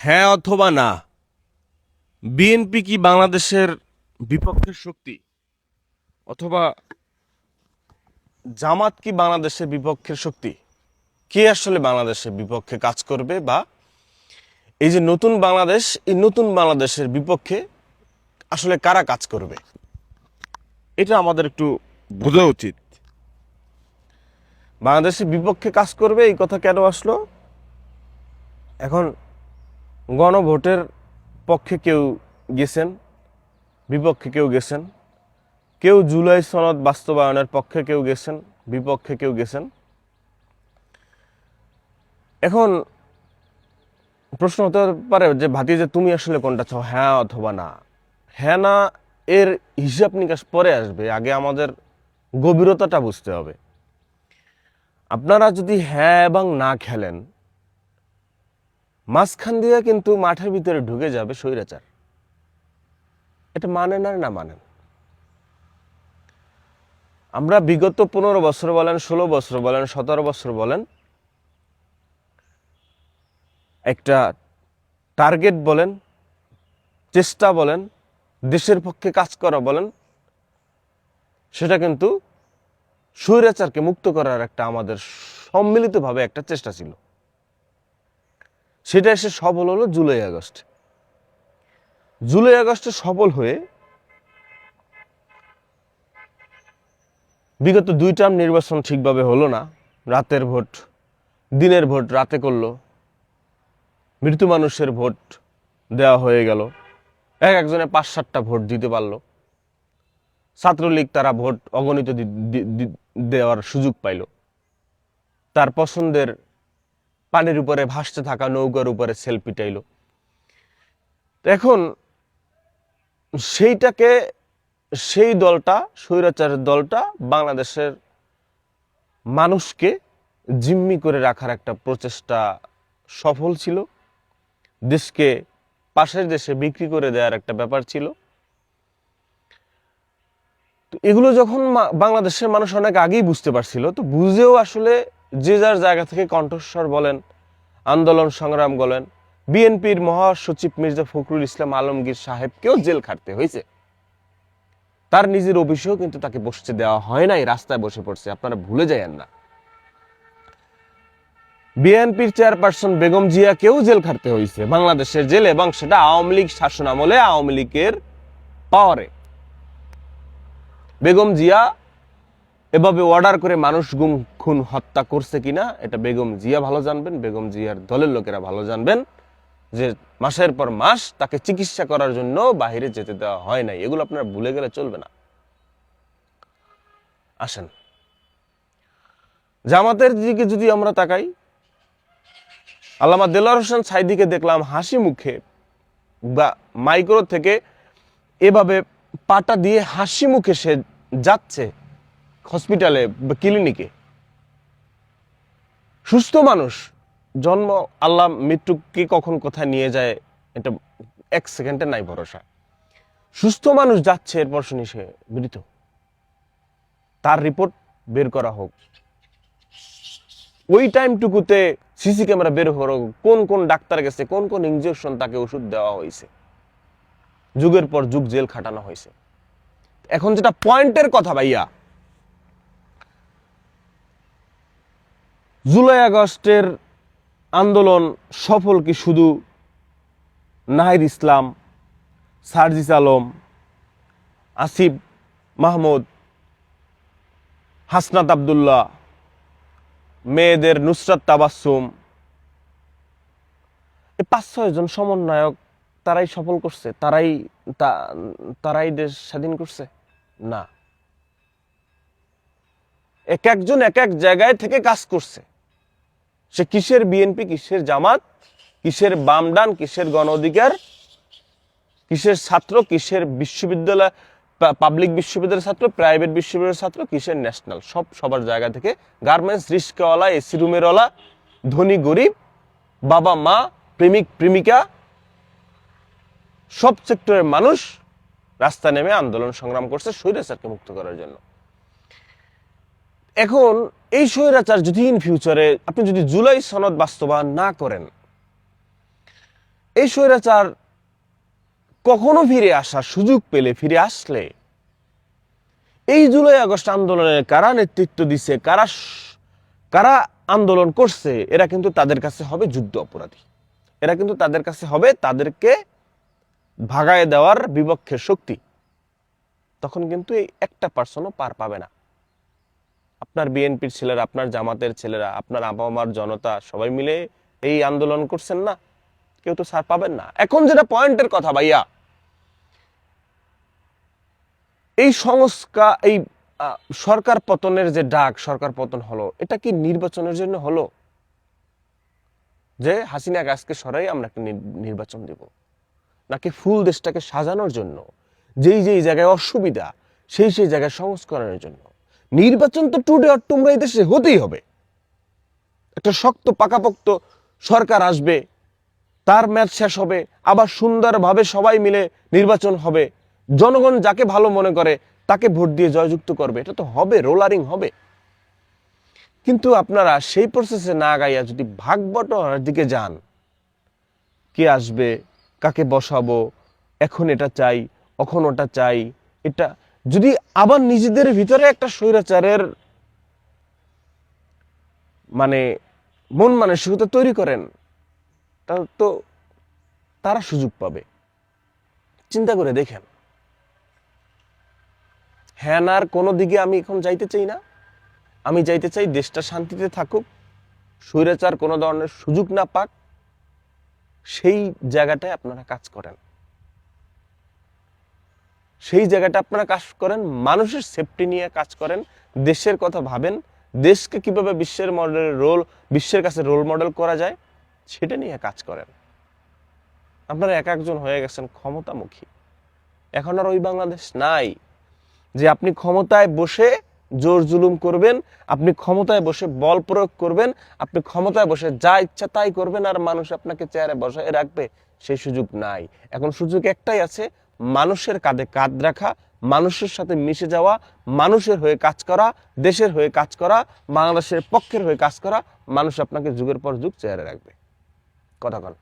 হ্যাঁ অথবা না? বিএনপি কি বাংলাদেশের বিপক্ষের শক্তি? অথবা জামাত কি বাংলাদেশের বিপক্ষের শক্তি? কে আসলে বাংলাদেশের বিপক্ষে কাজ করবে বা এই যে নতুন বাংলাদেশ, এই নতুন বাংলাদেশের বিপক্ষে আসলে কারা কাজ করবে? এটা আমাদের একটু বোঝা উচিত। বাংলাদেশের বিপক্ষে কাজ করবে, এই কথা কেন আসলো? এখন গণভোটের পক্ষে কেউ গেছেন, বিপক্ষে কেউ গেছেন, কেউ জুলাই সনদ বাস্তবায়নের পক্ষে কেউ গেছেন, বিপক্ষে কেউ গেছেন। এখন প্রশ্ন হতে পারে যে ভাতি যে তুমি আসলে কোনটা চাও হ্যাঁ অথবা না? হ্যাঁ না, এর হিসাব নিকাশ পরে আসবে, আগে আমাদের গভীরতাটা বুঝতে হবে। আপনারা যদি হ্যাঁ এবং না খেলেন মাঝখান দিয়ে কিন্তু মাঠের ভিতরে ঢুকে যাবে স্বৈরাচার। এটা মানেন আর না মানেন? আমরা বিগত পনেরো বছর বলেন, ষোলো বছর বলেন, সতেরো বছর বলেন, একটা টার্গেট বলেন, চেষ্টা বলেন, দেশের পক্ষে কাজ করা বলেন, সেটা কিন্তু স্বৈরাচারকে মুক্ত করার একটা আমাদের সম্মিলিতভাবে একটা চেষ্টা ছিল। সেটা এসে সফল হলো জুলাই আগস্ট। জুলাই আগস্টে সফল হয়ে বিগত দুই টার্ম নির্বাচন ঠিকভাবে হলো না। রাতের ভোট, দিনের ভোট রাতে করল। মৃত্যু মানুষের ভোট দেওয়া হয়ে গেল। এক একজনে পাঁচ সাতটা ভোট দিতে পারল। ছাত্রলীগ তারা ভোট অগণিত দেওয়ার সুযোগ পাইল। তার পছন্দের পানির উপরে ভাসতে থাকা নৌকার উপরে সেলফি টাইল এখন সেইটাকে, সেই দলটা, স্বৈরাচারের দলটা বাংলাদেশের মানুষকে জিম্মি করে রাখার একটা প্রচেষ্টা সফল ছিল। দেশকে পাশের দেশে বিক্রি করে দেওয়ার একটা ব্যাপার ছিল। তো এগুলো যখন বাংলাদেশের মানুষ অনেক আগেই বুঝতে পারছিল, তো বুঝেও আসলে যে যার জায়গা থেকে কণ্ঠস্বর বলেন, আন্দোলন সংগ্রাম বলেন বিএনপির মহাসচিব মির্জা ফখরুল ইসলাম আলমগীর সাহেবকেও জেল খাটতে হয়েছে। তার নিজের অফিসেও কিন্তু তাকে বসতে দেওয়া হয় নাই, রাস্তায় বসে পড়ছে, আপনারা ভুলে যায়েন না। বিএনপির চেয়ারপারসন বেগম জিয়াকেও জেল খাটতে হয়েছে, বাংলাদেশের জেল, এবং সেটা আওয়ামী লীগ শাসন আমলে আওয়ামী লীগের পাওয়ারে। বেগম জিয়া এভাবে অর্ডার করে মানুষ গুম, খুন, হত্যা করছে কিনা, এটা বেগম জিয়া ভালো জানবেন, বেগম জিয়ার দলের লোকেরা ভালো জানবেন যে মাসের পর মাস তাকে চিকিৎসা করার জন্য বাইরে যেতে দেওয়া হয় নাই। এগুলো আপনারা ভুলে গেলে চলবে না। আসেন। জামাতের দিকে যদি আমরা তাকাই, আল্লামা দেলোয়ার হোসেন সাইদিকে দেখলাম হাসি মুখে বা মাইক্রো থেকে এভাবে পাটা দিয়ে হাসি মুখে সে যাচ্ছে। হসপিটালে, বা ক্লিনিকে। সুস্থ মানুষ, জন্ম আল্লাহ মৃত্যুকে কখন কোথায় নিয়ে যায়, এটা এক সেকেন্ডে নাই ভরসা। সুস্থ মানুষ যাচ্ছে, এরপর শুনি সে মৃত। তার রিপোর্ট বের করা হোক। ওই টাইমটুকুতে সিসি ক্যামেরা বের হলো কোন কোন ডাক্তার গেছে, কোন কোন ইঞ্জেকশন তাকে ওষুধ দেওয়া হয়েছে। যুগের পর যুগ জেল খাটানো হয়েছে। এখন যেটা পয়েন্টের কথা ভাইয়া জুলাই আগস্টের আন্দোলন সফল কি শুধু নাহিদ ইসলাম, সার্জিস আলম, আসিফ মাহমুদ, হাসনাত আবদুল্লাহ, মেয়েদের নুসরাত তাবাসুম এই পাঁচ ছয় জন সমন্বয়ক তারাই সফল করছে, তারাই তারাই দেশ স্বাধীন করছে? না। এক একজন এক এক জায়গায় থেকে কাজ করছে। সে কিসের বিএনপি কিসের জামাত, কিসের বামডান কিসের গণ অধিকার, কিসের ছাত্র, কিসের বিশ্ববিদ্যালয় পাবলিক বিশ্ববিদ্যালয়ের ছাত্র প্রাইভেট বিশ্ববিদ্যালয়ের ছাত্র, কিসের ন্যাশনাল সব সবার জায়গা থেকে গার্মেন্টস রিস্কাওয়ালা এসি রুমেরওয়ালা ধনী, গরিব, বাবা, মা, প্রেমিক, প্রেমিকা, সব সেক্টরের মানুষ রাস্তা নেমে আন্দোলন সংগ্রাম করছে স্বৈরাচারকে মুক্ত করার জন্য। এখন এই স্বৈরাচার যদি ইন ফিউচারে আপনি যদি জুলাই সনদ বাস্তবায়ন না করেন, এই স্বৈরাচার কখনো ফিরে আসার সুযোগ পেলে ফিরে আসলে? এই জুলাই আগস্ট আন্দোলনে কারা নেতৃত্ব দিছে, কারা কারা আন্দোলন করছে, এরা কিন্তু তাদের কাছে হবে যুদ্ধ অপরাধী। এরা কিন্তু তাদের কাছে হবে তাদেরকে ভাগায় দেওয়ার বিপক্ষের শক্তি। তখন কিন্তু এই একটা পার্সনও পার পাবে না। আপনার বিএনপির ছেলেরা, আপনার জামাতের ছেলেরা, আপনার আবামার জনতা সবাই মিলে এই আন্দোলন করছেন না? কেউ তো সার পাবেন না। এখন যেটা পয়েন্টের কথা ভাইয়া, এই সংস্কার এই সরকার পতনের যে ডাক, সরকার পতন হলো, এটা কি নির্বাচনের জন্য হলো? যে হাসিনা গাছকে সরাই আমরা একটা নির্বাচন দেব। নাকি ফুল দেশটাকে সাজানোর জন্য, যেই যেই জায়গায় অসুবিধা, সেই সেই জায়গায় সংস্করণের জন্য? নির্বাচন তো টুডে অর টুমরা এই দেশে হতেই হবে। একটা শক্ত পাকাপোক্ত সরকার আসবে, তার ম্যাচ শেষ হবে, আবার সুন্দরভাবে সবাই মিলে নির্বাচন হবে। জনগণ যাকে ভালো মনে করে, তাকে ভোট দিয়ে জয়যুক্ত করবে। এটা তো হবে রোলারিং হবে। কিন্তু আপনারা সেই প্রসেসে না গাইয়া যদি ভাগ দিকে যান, কে আসবে, কাকে বসাবো, এখন এটা চাই এখন ওটা চাই, এটা যদি আবার নিজেদের ভিতরে একটা স্বৈরাচারের মানে মন মানসিকতা তৈরি করেন, তাহলে তো তারা সুযোগ পাবে। চিন্তা করে দেখেন। হ্যাঁ আর কোনো দিকে আমি এখন যাইতে চাই না। আমি যাইতে চাই দেশটা শান্তিতে থাকুক, স্বৈরাচার কোনো ধরনের সুযোগ না পাক, সেই জায়গাটায় আপনারা কাজ করেন। সেই জায়গাটা আপনারা কাজ করেন, মানুষের সেফটি নিয়ে কাজ করেন, দেশের কথা ভাবেন, দেশকে কীভাবে বিশ্বের মডেলের রোল বিশ্বের কাছে রোল মডেল করা যায়, সেটা নিয়ে কাজ করেন। আপনারা এক একজন হয়ে গেছেন ক্ষমতামুখী। এখন আর ওই বাংলাদেশ নাই যে আপনি ক্ষমতায় বসে জোর জুলুম করবেন, আপনি ক্ষমতায় বসে বল প্রয়োগ করবেন, আপনি ক্ষমতায় বসে যা ইচ্ছা তাই করবেন আর মানুষ আপনাকে চেয়ারে বসায় রাখবে, সেই সুযোগ নাই। এখন সুযোগ একটাই আছে মানুষের কাঁধে কাঁধ রাখা, মানুষের সাথে মিশে যাওয়া, মানুষের হয়ে কাজ করা, দেশের হয়ে কাজ করা, বাংলাদেশের পক্ষের হয়ে কাজ করা, মানুষ আপনাকে যুগের পর যুগ চেয়ারে রাখবে। কথা কন